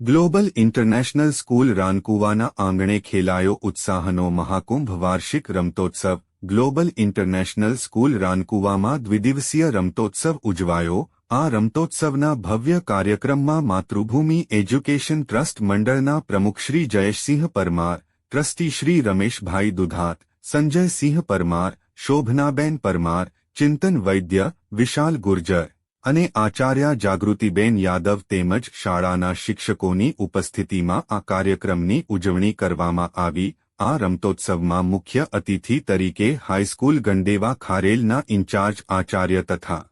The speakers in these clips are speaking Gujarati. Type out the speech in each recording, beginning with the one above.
ગ્લોબલ ઇન્ટરનેશનલ સ્કૂલ રાનકુવાના આંગણે ખેલાયો ઉત્સાહનો મહાકુંભ વાર્ષિક રમતોત્સવ. ગ્લોબલ ઇન્ટરનેશનલ સ્કૂલ રાનકુવામાં દ્વિદિવસીય રમતોત્સવ ઉજવાયો. આ રમતોત્સવના ભવ્ય કાર્યક્રમમાં માતૃભૂમિ એજ્યુકેશન ટ્રસ્ટ મંડળના પ્રમુખ શ્રી જયેશસિંહ પરમાર, ટ્રસ્ટી શ્રી રમેશભાઈ દુધાત, સંજયસિંહ પરમાર, શોભનાબેન પરમાર, ચિંતન વૈદ્ય, વિશાલ ગુર્જર અને આચાર્ય જાગૃતિબેન યાદવ તેમજ શાળાના શિક્ષકોની ઉપસ્થિતિમાં આ કાર્યક્રમની ઉજવણી કરવામાં આવી. આ રમતોત્સવમાં મુખ્ય અતિથિ તરીકે હાઈસ્કૂલ ગંડેવા ખારેલના ઇન્ચાર્જ આચાર્ય તથા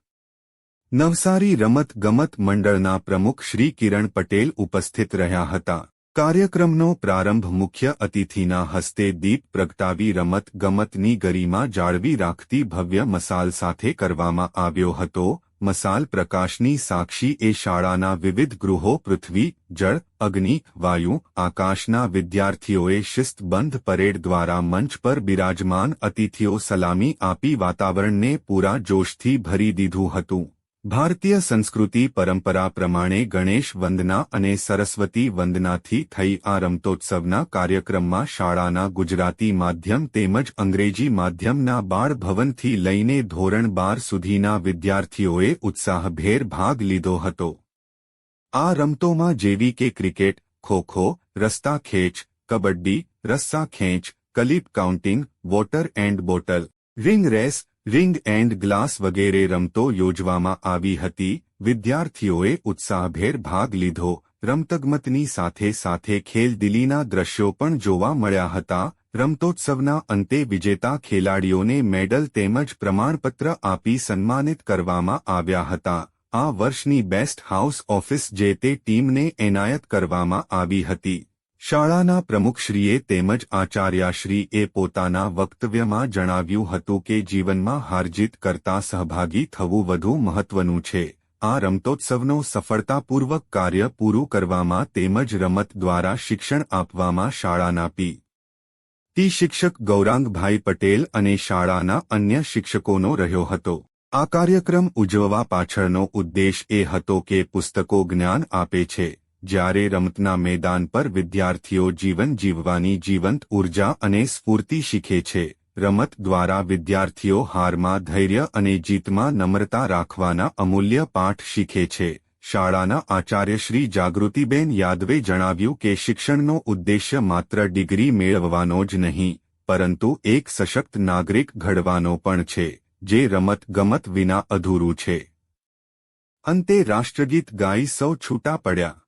નવસારી રમત ગમત મંડળના પ્રમુખ શ્રી કિરણ પટેલ ઉપસ્થિત રહ્યા હતા. કાર્યક્રમનો પ્રારંભ મુખ્ય અતિથિના હસ્તે દીપ પ્રગટાવી રમત ગમતની ગરિમા જાળવી રાખતી ભવ્ય મસાલ સાથે કરવામાં આવ્યો હતો. મસાલ પ્રકાશની સાક્ષી એ શાળાના વિવિધ ગૃહો, પૃથ્વી, જળ, અગ્નિ, વાયુ, આકાશના વિદ્યાર્થીઓએ શિસ્તબંધ પરેડ દ્વારા મંચ પર બિરાજમાન અતિથિઓ સલામી આપી વાતાવરણને પૂરા જોશથી ભરી દીધું હતું. ભારતીય સંસ્કૃતિ પરંપરા પ્રમાણે ગણેશ વંદના અને સરસ્વતી વંદનાથી થઈ આ રમતોત્સવના કાર્યક્રમમાં શાળાના ગુજરાતી માધ્યમ તેમજ અંગ્રેજી માધ્યમના બાળ ભવનથી લઈને ધોરણ બાર સુધીના વિદ્યાર્થીઓએ ઉત્સાહભેર ભાગ લીધો હતો. આ રમતોમાં જેવી કે ક્રિકેટ, ખોખો, રસ્તા ખેંચ, કબડ્ડી, રસ્સા ખેંચ, clip counting, water and bottle, ring race ring and glass વગેરે રમતો યોજવામાં આવી હતી. વિદ્યાર્થીઓએ ઉત્સાહભેર ભાગ લીધો. રમતગમતની સાથે સાથે ખેલદિલીના દ્રશ્યો પણ જોવા મળ્યા હતા. રમતોત્સવના અંતે વિજેતા ખેલાડીઓને મેડલ તેમજ પ્રમાણપત્ર આપી સન્માનિત કરવામાં આવ્યા હતા. આ વર્ષની બેસ્ટ હાઉસ ઓફિસ જે તે ટીમને એનાયત કરવામાં આવી હતી. શાળાના પ્રમુખશ્રીએ તેમજ આચાર્યશ્રીએ પોતાના વક્તવ્યમાં જણાવ્યું હતું કે જીવનમાં હારજીત કરતા સહભાગી થવું વધુ મહત્વનું છે. આ રમતોત્સવનો સફળતાપૂર્વક કાર્ય પૂરું કરવામાં તેમજ રમત દ્વારા શિક્ષણ આપવામાં શાળાના પી ટી શિક્ષક ગૌરાંગભાઈ પટેલ અને શાળાના અન્ય શિક્ષકોનો રહ્યો હતો. આ કાર્યક્રમ ઉજવવા પાછળનો ઉદ્દેશ એ હતો કે પુસ્તકો જ્ઞાન આપે છે. જ્યારે રમતના મેદાન પર વિદ્યાર્થીઓ જીવન જીવવાની જીવંત ઊર્જા અને સ્ફૂર્તિ શીખે છે, રમત દ્વારા વિદ્યાર્થીઓ હારમાં ધૈર્ય અને જીતમાં નમ્રતા રાખવાના અમૂલ્ય પાઠ શીખે છે. શાળાના આચાર્ય શ્રી જાગૃતિબેન યાદવે જણાવ્યું કે શિક્ષણનો ઉદ્દેશ્ય માત્ર ડિગ્રી મેળવવાનો જ નહીં, પરંતુ એક સશક્ત નાગરિક ઘડવાનો પણ છે, જે રમત ગમત વિના અધૂરું છે. અંતે રાષ્ટ્રગીત ગાઈ સૌ છૂટા પડ્યા.